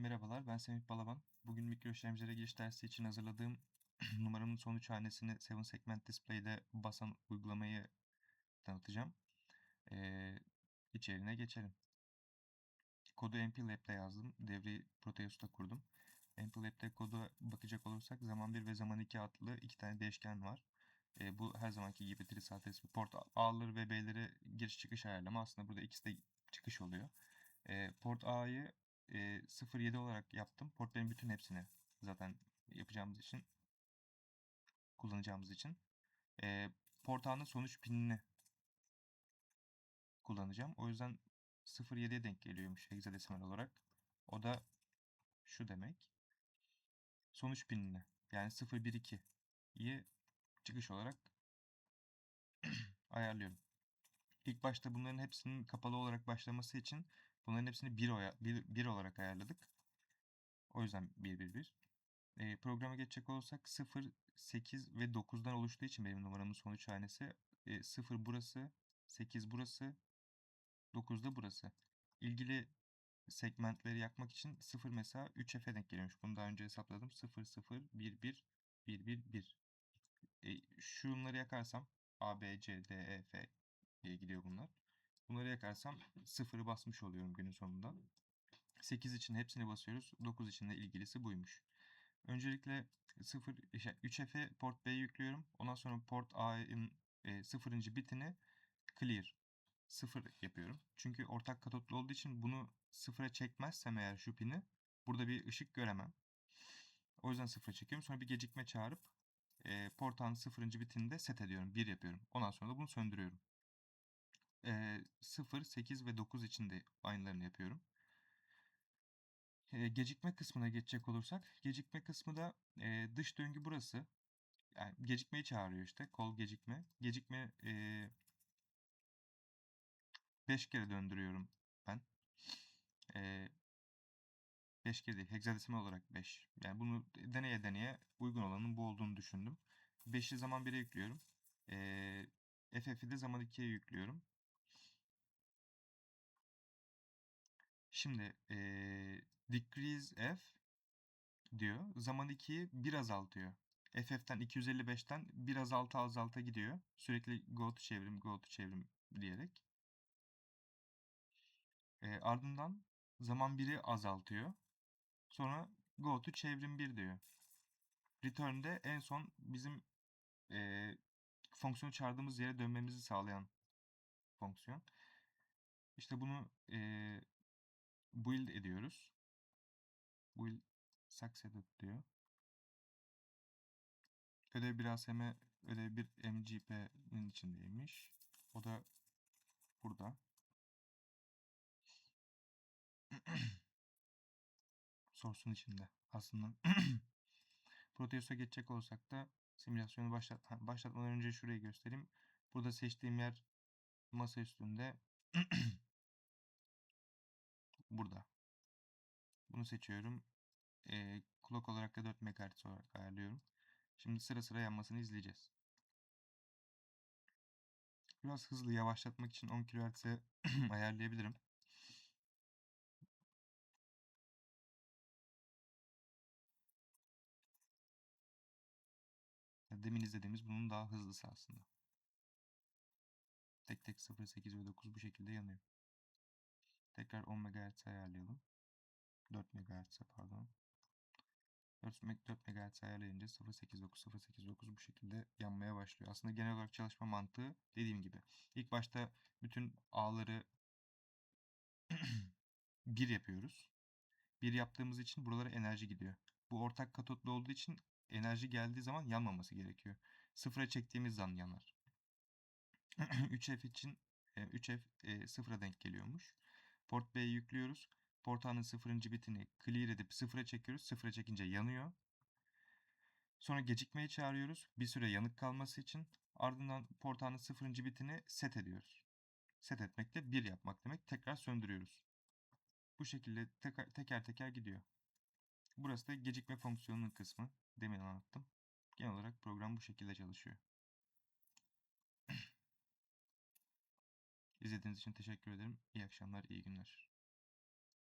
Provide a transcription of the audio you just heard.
Merhabalar, ben Semih Balaban. Bugün mikro işlemcilere giriş dersi için hazırladığım numaramın son üç hanesini 7 Segment Display'de basan uygulamayı tanıtacağım. Ee, içeriğine geçelim. Kodu MPLab'de yazdım. Devreyi Proteus'ta kurdum. MPLab'de kodu bakacak olursak zaman 1 ve zaman 2 adlı iki tane değişken var. Ee, bu her zamanki gibi trisates port A'ları ve B'leri giriş çıkış ayarlama. Aslında burada ikisi de çıkış oluyor. Ee, port A'yı e, 07 olarak yaptım. Portların bütün hepsini zaten yapacağımız için kullanacağımız için e, port A'nın sonuç pinini kullanacağım. O yüzden 07'ye denk geliyormuş hexadesimal olarak. O da şu demek. Sonuç pinini yani 012'yi çıkış olarak ayarlıyorum. İlk başta bunların hepsinin kapalı olarak başlaması için bunların hepsini 1, oya, 1, 1 olarak ayarladık. O yüzden 1 1 1. E, programa geçecek olursak 0, 8 ve 9'dan oluştuğu için benim numaramın sonuç hanesi e, 0 burası, 8 burası, 9 da burası. İlgili segmentleri yakmak için 0 mesela 3F'e denk geliyormuş. Bunu daha önce hesapladım. 0 0 1 1 1 1 1. E, şunları yakarsam A, B, C, D, E, F diye gidiyor bunlar. Bunları yakarsam 0'ı basmış oluyorum günün sonunda. 8 için hepsini basıyoruz. 9 için de ilgilisi buymuş. Öncelikle 0 şey, 3F'e port B'yi yüklüyorum. Ondan sonra port A'nın e, 0. bitini clear 0 yapıyorum. Çünkü ortak katotlu olduğu için bunu 0'a çekmezsem eğer şu pini burada bir ışık göremem. O yüzden 0'a çekiyorum. Sonra bir gecikme çağırıp e, port A'nın 0. bitini de set ediyorum. 1 yapıyorum. Ondan sonra da bunu söndürüyorum. E, 0, 8 ve 9 için de aynılarını yapıyorum. E, gecikme kısmına geçecek olursak, gecikme kısmı da e, dış döngü burası. Yani gecikmeyi çağırıyor işte. Kol gecikme. Gecikme 5 kere döndürüyorum ben. 5 kere değil. Hexadesimal olarak 5. Yani bunu deneye deneye uygun olanın bu olduğunu düşündüm. 5'i zaman 1'e yüklüyorum. E, FF'i de zaman 2'ye yüklüyorum. Şimdi e, decrease f diyor. Zaman 2'yi 1 azaltıyor. FF'ten 255'ten 1 azalta azalta gidiyor. Sürekli go to çevrim go to çevrim diyerek. E, ardından zaman 1'i azaltıyor. Sonra go to çevrim 1 diyor. Return'de en son bizim e, fonksiyonu çağırdığımız yere dönmemizi sağlayan fonksiyon. İşte bunu e, build ediyoruz. Build succeeded diyor. Ödev bir ASM, ödev bir MGP'nin içindeymiş. O da burada. Source'un içinde aslında. Proteus'a geçecek olsak da simülasyonu başlat başlatmadan önce şurayı göstereyim. Burada seçtiğim yer masa üstünde. burada. Bunu seçiyorum. E, clock olarak da 4 MHz olarak ayarlıyorum. Şimdi sıra sıra yanmasını izleyeceğiz. Biraz hızlı yavaşlatmak için 10 kHz'e ayarlayabilirim. Demin izlediğimiz bunun daha hızlısı aslında. Tek tek 0, 8 ve 9 bu şekilde yanıyor. Tekrar 10 MHz ayarlayalım. 4 MHz pardon. 4, 4 MHz ayarlayınca 089 089 bu şekilde yanmaya başlıyor. Aslında genel olarak çalışma mantığı dediğim gibi. İlk başta bütün ağları bir yapıyoruz. Bir yaptığımız için buralara enerji gidiyor. Bu ortak katotlu olduğu için enerji geldiği zaman yanmaması gerekiyor. Sıfıra çektiğimiz zaman yanar. 3F için 3F e, sıfıra denk geliyormuş. Port B'yi yüklüyoruz. Port sıfırıncı bitini clear edip sıfıra çekiyoruz. Sıfıra çekince yanıyor. Sonra gecikmeyi çağırıyoruz. Bir süre yanık kalması için. Ardından port sıfırıncı bitini set ediyoruz. Set etmek de 1 yapmak demek. Tekrar söndürüyoruz. Bu şekilde teker teker, teker gidiyor. Burası da gecikme fonksiyonunun kısmı. Demin anlattım. Genel olarak program bu şekilde çalışıyor. İzlediğiniz için teşekkür ederim. İyi akşamlar, iyi günler.